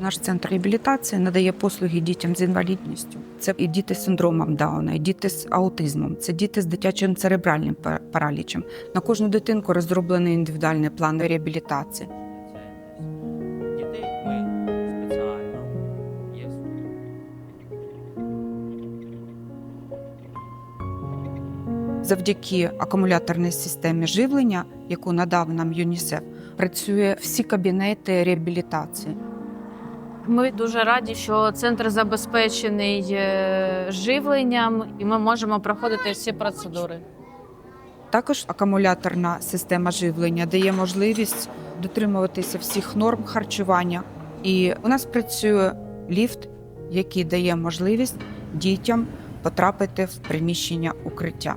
Наш центр реабілітації надає послуги дітям з інвалідністю. Це і діти з синдромом Дауна, і діти з аутизмом, це діти з дитячим церебральним паралічем. На кожну дитинку розроблений індивідуальний план реабілітації. Завдяки акумуляторній системі живлення, яку надав нам ЮНІСЕФ, працює всі кабінети реабілітації. Ми дуже раді, що центр забезпечений е, живленням, і ми можемо проходити всі процедури. Також акумуляторна система живлення дає можливість дотримуватися всіх норм харчування. І у нас працює ліфт, який дає можливість дітям потрапити в приміщення укриття.